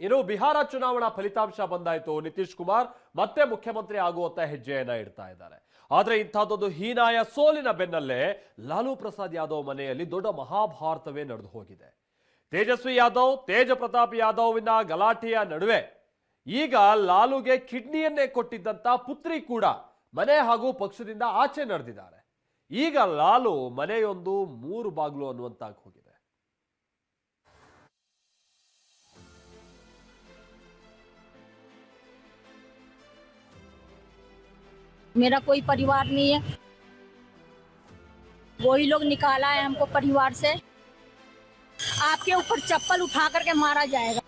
ಇನ್ನು ಬಿಹಾರ ಚುನಾವಣಾ ಫಲಿತಾಂಶ ಬಂದಾಯಿತು. ನಿತೀಶ್ ಕುಮಾರ್ ಮತ್ತೆ ಮುಖ್ಯಮಂತ್ರಿ ಆಗುವಂತ ಹೆಜ್ಜೆಯನ್ನ ಇಡ್ತಾ ಇದ್ದಾರೆ. ಆದ್ರೆ ಇಂಥದ್ದೊಂದು ಹೀನಾಯ ಸೋಲಿನ ಬೆನ್ನಲ್ಲೇ ಲಾಲೂ ಪ್ರಸಾದ್ ಯಾದವ್ ಮನೆಯಲ್ಲಿ ದೊಡ್ಡ ಮಹಾಭಾರತವೇ ನಡೆದು ಹೋಗಿದೆ. ತೇಜಸ್ವಿ ಯಾದವ್, ತೇಜ ಪ್ರತಾಪ್ ಯಾದವ್ನ ಗಲಾಟೆಯ ನಡುವೆ ಈಗ ಲಾಲುಗೆ ಕಿಡ್ನಿಯನ್ನೇ ಕೊಟ್ಟಿದ್ದಂತ ಪುತ್ರಿ ಕೂಡ ಮನೆ ಹಾಗೂ ಪಕ್ಷದಿಂದ ಆಚೆ ನಡೆದಿದ್ದಾರೆ. ಈಗ ಲಾಲು ಮನೆಯೊಂದು ಮೂರು ಬಾಗ್ಲು ಅನ್ನುವಂತಾಗಿ ಹೋಗಿದೆ. मेरा कोई परिवार नहीं है। वही लोग निकाला है हमको परिवार से। आपके ऊपर चप्पल उठा करके मारा जाएगा।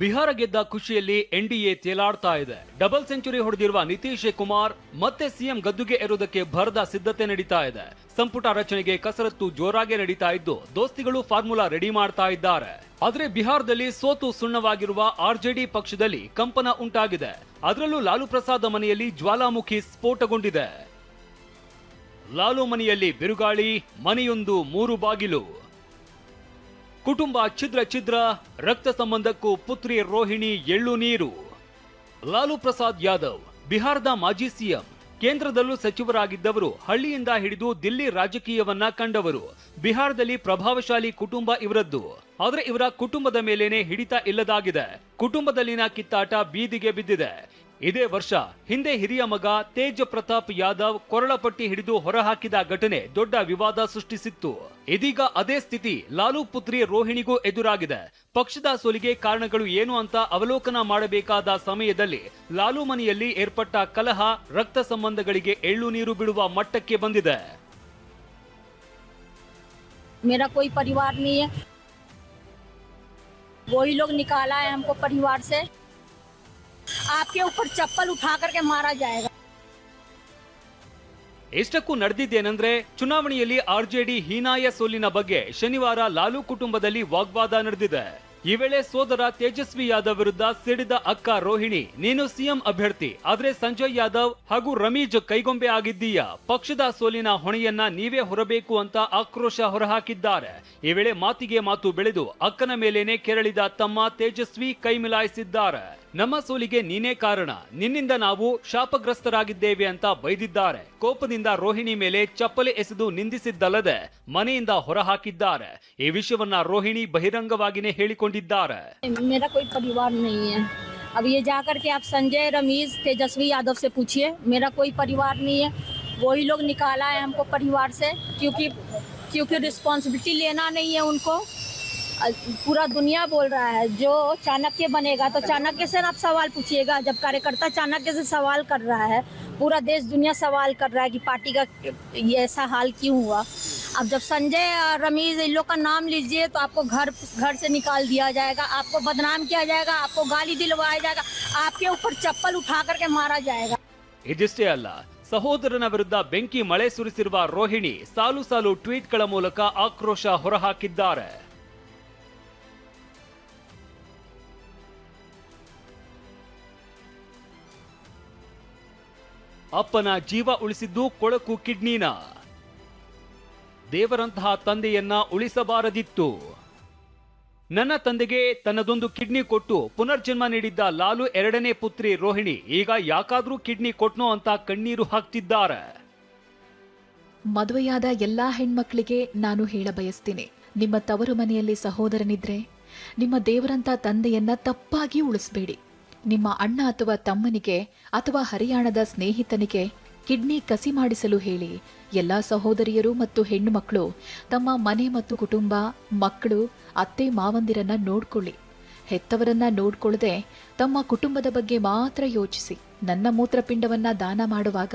ಬಿಹಾರ ಗೆದ್ದ ಖುಷಿಯಲ್ಲಿ ಎನ್ಡಿಎ ತೇಲಾಡ್ತಾ ಇದೆ. ಡಬಲ್ ಸೆಂಚುರಿ ಹೊಡೆದಿರುವ ನಿತೀಶ್ ಕುಮಾರ್ ಮತ್ತೆ ಸಿಎಂ ಗದ್ದುಗೆ ಏರುವುದಕ್ಕೆ ಭರದ ಸಿದ್ಧತೆ ನಡೀತಾ ಇದೆ. ಸಂಪುಟ ರಚನೆಗೆ ಕಸರತ್ತು ಜೋರಾಗಿ ನಡೀತಾ ಇದ್ದು, ದೋಸ್ತಿಗಳು ಫಾರ್ಮುಲಾ ರೆಡಿ ಮಾಡ್ತಾ ಇದ್ದಾರೆ. ಆದ್ರೆ ಬಿಹಾರದಲ್ಲಿ ಸೋತು ಸುಣ್ಣವಾಗಿರುವ ಆರ್ಜೆಡಿ ಪಕ್ಷದಲ್ಲಿ ಕಂಪನ ಉಂಟಾಗಿದೆ. ಅದರಲ್ಲೂ ಲಾಲು ಪ್ರಸಾದ್ ಮನೆಯಲ್ಲಿ ಜ್ವಾಲಾಮುಖಿ ಸ್ಫೋಟಗೊಂಡಿದೆ. ಲಾಲು ಮನೆಯಲ್ಲಿ ಬಿರುಗಾಳಿ, ಮನೆಯೊಂದು ಮೂರು ಬಾಗಿಲು. ಕುಟುಂಬ ಛಿದ್ರ ಛಿದ್ರ, ರಕ್ತ ಸಂಬಂಧಕ್ಕೂ ಪುತ್ರಿ ರೋಹಿಣಿ ಎಳ್ಳು ನೀರು. ಲಾಲು ಪ್ರಸಾದ್ ಯಾದವ್, ಬಿಹಾರದ ಮಾಜಿ ಸಿಎಂ, ಕೇಂದ್ರದಲ್ಲೂ ಸಚಿವರಾಗಿದ್ದವರು ಹಳ್ಳಿಯಿಂದ ಹಿಡಿದು ದಿಲ್ಲಿ ರಾಜಕೀಯವನ್ನ ಕಂಡವರು. ಬಿಹಾರದಲ್ಲಿ ಪ್ರಭಾವಶಾಲಿ ಕುಟುಂಬ ಇವರದ್ದು. ಆದರೆ ಇವರ ಕುಟುಂಬದ ಮೇಲೇನೆ ಹಿಡಿತ ಇಲ್ಲದಾಗಿದೆ. ಕುಟುಂಬದಲ್ಲಿನ ಕಿತ್ತಾಟ ಬೀದಿಗೆ ಬಿದ್ದಿದೆ. ಇದೇ ವರ್ಷ ಹಿಂದೆ ಹಿರಿಯ ಮಗ ತೇಜ್ ಪ್ರತಾಪ್ ಯಾದವ್ ಕೊರಳಪಟ್ಟಿ ಹಿಡಿದು ಹೊರಹಾಕಿದ ಘಟನೆ ದೊಡ್ಡ ವಿವಾದ ಸೃಷ್ಟಿಸಿತ್ತು ಇದೀಗ ಅದೇ ಸ್ಥಿತಿ ಲಾಲು ಪುತ್ರಿ ರೋಹಿಣಿಗೂ ಎದುರಾಗಿದೆ ಪಕ್ಷದ ಸೋಲಿಗೆ ಕಾರಣಗಳು ಏನು ಅಂತ ಅವಲೋಕನ ಮಾಡಬೇಕಾದ ಸಮಯದಲ್ಲಿ ಲಾಲು ಮನೆಯಲ್ಲಿ ಏರ್ಪಟ್ಟ ಕಲಹ ರಕ್ತ ಸಂಬಂಧಗಳಿಗೆ ಎಳ್ಳು ನೀರು ಬಿಡುವ ಮಟ್ಟಕ್ಕೆ ಬಂದಿದೆ मेरा कोई परिवार नहीं है वही लोग निकाला है हमको परिवार से आपके ऊपर चप्पल उठा करके मारा जाएगा ಇಷ್ಟಕ್ಕೂ ನಡೆದಿದ್ದೇನೆಂದ್ರೆ ಚುನಾವಣೆಯಲ್ಲಿ ಆರ್ಜೆಡಿ ಹೀನಾಯ ಸೋಲಿನ ಬಗ್ಗೆ ಶನಿವಾರ ಲಾಲು ಕುಟುಂಬದಲ್ಲಿ ವಾಗ್ವಾದ ನಡೆದಿದೆ ಈ ವೇಳೆ ಸೋದರ ತೇಜಸ್ವಿ ಯಾದವ್ ವಿರುದ್ಧ ಸಿಡಿದ ಅಕ್ಕ ರೋಹಿಣಿ ನೀನು ಸಿಎಂ ಅಭ್ಯರ್ಥಿ ಆದ್ರೆ ಸಂಜಯ್ ಯಾದವ್ ಹಾಗೂ ರಮೀಜ್ ಕೈಗೊಂಬೆ ಆಗಿದ್ದೀಯ ಪಕ್ಷದ ಸೋಲಿನ ಹೊಣೆಯನ್ನ ನೀವೇ ಹೊರಬೇಕು ಅಂತ ಆಕ್ರೋಶ ಹೊರಹಾಕಿದ್ದಾರೆ ಈ ವೇಳೆ ಮಾತಿಗೆ ಮಾತು ಬೆಳೆದು ಅಕ್ಕನ ಮೇಲೇನೆ ಕೆರಳಿದ ತಮ್ಮ ತೇಜಸ್ವಿ ಕೈ ಮಿಲಾಯಿಸಿದ್ದಾರೆ ನಮ್ಮ ಸೋಲಿಗೆ ನೀನೇ ಕಾರಣ ನಿನ್ನಿಂದ ನಾವು ಶಾಪಗ್ರಸ್ತರಾಗಿದ್ದೇವೆ ಅಂತ ಬೈದಿದ್ದಾರೆ ಕೋಪದಿಂದ ರೋಹಿಣಿ ಮೇಲೆ ಚಪ್ಪಲಿ ಎಸೆದು ನಿಂದಿಸಿದ್ದಲ್ಲದೆ ಮನೆಯಿಂದ ಹೊರಹಾಕಿದ್ದಾರೆ ಈ ವಿಷಯವನ್ನ ರೋಹಿಣಿ ಬಹಿರಂಗವಾಗಿನೇ ಹೇಳಿಕೊಂಡಿದ್ದಾರೆ मेरा कोई परिवार नहीं है अब ये जा करके आप संजय रमीज तेजस्वी यादव से पूछिए मेरा कोई परिवार नहीं है वही लोग निकाला है हमको परिवार से क्योंकि क्योंकि रिस्पॉन्सिबिलिटी लेना नहीं है उनको अ, पूरा दुनिया बोल रहा है जो चाणक्य बनेगा तो चाणक्य से आप सवाल पूछिएगा जब कार्यकर्ता चाणक्य से सवाल कर रहा है पूरा देश दुनिया सवाल कर रहा है कि पार्टी का ये ऐसा हाल क्यों हुआ अब जब संजय और रमीज इन लोग का नाम लीजिए तो आपको घर घर से निकाल दिया जाएगा आपको बदनाम किया जाएगा आपको गाली दिलवाया जाएगा आपके ऊपर चप्पल उठा करके मारा जाएगा ಇದಿಷ್ಟೇ ಅಲ್ಲ ಸಹೋದರನ ವಿರುದ್ಧ ಬೆಂಕಿ ಮಳೆ ಸುರಿಸಿರುವ ರೋಹಿಣಿ ಸಾಲು ಸಾಲು ಟ್ವೀಟ್ಗಳ ಮೂಲಕ ಆಕ್ರೋಶ ಹೊರಹಾಕಿದ್ದಾರೆ ಅಪ್ಪನ ಜೀವ ಉಳಿಸಿದ್ದು ಕೊಳಕು ಕಿಡ್ನಿನ. ದೇವರಂತಹ ತಂದೆಯನ್ನ ಉಳಿಸಬಾರದಿತ್ತು. ನನ್ನ ತಂದೆಗೆ ತನ್ನದೊಂದು ಕಿಡ್ನಿ ಕೊಟ್ಟು ಪುನರ್ಜನ್ಮ ನೀಡಿದ್ದ ಲಾಲು ಎರಡನೇ ಪುತ್ರಿ ರೋಹಿಣಿ, ಈಗ ಯಾಕಾದ್ರೂ ಕಿಡ್ನಿ ಕೊಟ್ನೋ ಅಂತ ಕಣ್ಣೀರು ಹಾಕ್ತಿದ್ದಾರೆ. ಮದುವೆಯಾದ ಎಲ್ಲಾ ಹೆಣ್ಮಕ್ಳಿಗೆ ನಾನು ಹೇಳ ಬಯಸ್ತೀನಿ ನಿಮ್ಮ ತವರು ಮನೆಯಲ್ಲಿ ಸಹೋದರನಿದ್ರೆ, ನಿಮ್ಮ ದೇವರಂತ ತಂದೆಯನ್ನ ತಪ್ಪಾಗಿ ಉಳಿಸ್ಬೇಡಿ. ನಿಮ್ಮ ಅಣ್ಣ ಅಥವಾ ತಮ್ಮನಿಗೆ ಅಥವಾ ಹರಿಯಾಣದ ಸ್ನೇಹಿತನಿಗೆ ಕಿಡ್ನಿ ಕಸಿ ಮಾಡಿಸಲು ಹೇಳಿ. ಎಲ್ಲ ಸಹೋದರಿಯರು ಮತ್ತು ಹೆಣ್ಣು ಮಕ್ಕಳು ತಮ್ಮ ಮನೆ ಮತ್ತು ಕುಟುಂಬ, ಮಕ್ಕಳು, ಅತ್ತೆ ಮಾವಂದಿರನ್ನ ನೋಡ್ಕೊಳ್ಳಿ. ಹೆತ್ತವರನ್ನ ನೋಡ್ಕೊಳ್ಳದೆ ತಮ್ಮ ಕುಟುಂಬದ ಬಗ್ಗೆ ಮಾತ್ರ ಯೋಚಿಸಿ. ನನ್ನ ಮೂತ್ರಪಿಂಡವನ್ನ ದಾನ ಮಾಡುವಾಗ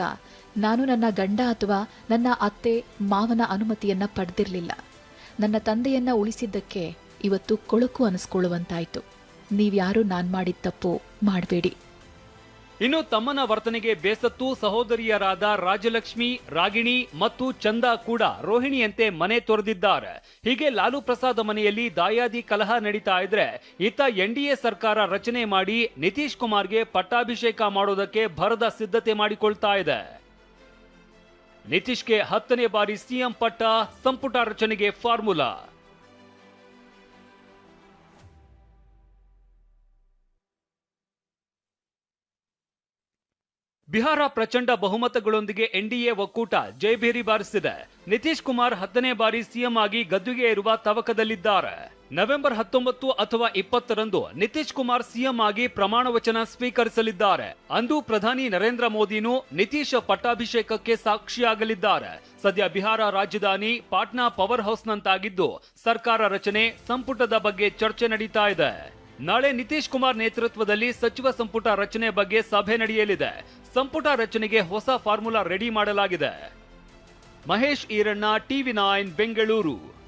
ನಾನು ನನ್ನ ಗಂಡ ಅಥವಾ ನನ್ನ ಅತ್ತೆ, ಮಾವನ ಅನುಮತಿಯನ್ನ ಪಡೆದಿರಲಿಲ್ಲ. ನನ್ನ ತಂದೆಯನ್ನ ಉಳಿಸಿದ್ದಕ್ಕೆ ಇವತ್ತು ಕೊಳಕು ಅನಿಸ್ಕೊಳ್ಳುವಂತಾಯ್ತು. ನೀವ್ಯಾರು ನಾನ್ ಮಾಡಿದ ತಪ್ಪು ಮಾಡಬೇಡಿ. ಇನ್ನು ತಮ್ಮನ ವರ್ತನೆಗೆ ಬೇಸತ್ತು ಸಹೋದರಿಯರಾದ ರಾಜಲಕ್ಷ್ಮಿ, ರಾಗಿಣಿ ಮತ್ತು ಚಂದ ಕೂಡ ರೋಹಿಣಿಯಂತೆ ಮನೆ ತೊರೆದಿದ್ದಾರೆ. ಹೀಗೆ ಲಾಲು ಪ್ರಸಾದ್ ಮನೆಯಲ್ಲಿ ದಾಯಾದಿ ಕಲಹ ನಡೀತಾ ಇದ್ರೆ ಇತ್ತ ಎನ್ಡಿಎ ಸರ್ಕಾರ ರಚನೆ ಮಾಡಿ ನಿತೀಶ್ ಕುಮಾರ್ಗೆ ಪಟ್ಟಾಭಿಷೇಕ ಮಾಡೋದಕ್ಕೆ ಭರದ ಸಿದ್ಧತೆ ಮಾಡಿಕೊಳ್ತಾ ಇದೆ. ನಿತೀಶ್ಗೆ ಹತ್ತನೇ ಬಾರಿ ಸಿಎಂ ಪಟ್ಟ ಸಂಪುಟ ರಚನೆಗೆ ಫಾರ್ಮುಲಾ. ಬಿಹಾರ ಪ್ರಚಂಡ ಬಹುಮತಗಳೊಂದಿಗೆ ಎನ್ಡಿಎ ಒಕ್ಕೂಟ ಜಯಭೇರಿ ಬಾರಿಸಿದೆ. ನಿತೀಶ್ ಕುಮಾರ್ ಹತ್ತನೇ ಬಾರಿ ಸಿಎಂ ಆಗಿ ಗದ್ದುಗೆ ಇರುವ ತವಕದಲ್ಲಿದ್ದಾರೆ. ನವೆಂಬರ್ ಹತ್ತೊಂಬತ್ತು ಅಥವಾ ಇಪ್ಪತ್ತರಂದು ನಿತೀಶ್ ಕುಮಾರ್ ಸಿಎಂ ಆಗಿ ಪ್ರಮಾಣ ವಚನ ಸ್ವೀಕರಿಸಲಿದ್ದಾರೆ. ಅಂದು ಪ್ರಧಾನಿ ನರೇಂದ್ರ ಮೋದಿನೂ ನಿತೀಶ್ ಪಟ್ಟಾಭಿಷೇಕಕ್ಕೆ ಸಾಕ್ಷಿಯಾಗಲಿದ್ದಾರೆ. ಸದ್ಯ ಬಿಹಾರ ರಾಜಧಾನಿ ಪಾಟ್ನಾ ಪವರ್ ಹೌಸ್ನಂತಾಗಿದ್ದು ಸರ್ಕಾರ ರಚನೆ ಸಂಪುಟದ ಬಗ್ಗೆ ಚರ್ಚೆ ನಡೀತಾ ಇದೆ. ನಾಳೆ ನಿತೀಶ್ ಕುಮಾರ್ ನೇತೃತ್ವದಲ್ಲಿ ಸಚಿವ ಸಂಪುಟ ರಚನೆ ಬಗ್ಗೆ ಸಭೆ ನಡೆಯಲಿದೆ. ಸಂಪುಟ ರಚನೆಗೆ ಹೊಸ ಫಾರ್ಮುಲಾ ರೆಡಿ ಮಾಡಲಾಗಿದೆ. Mahesh Eranna, TV nine, Bengaluru.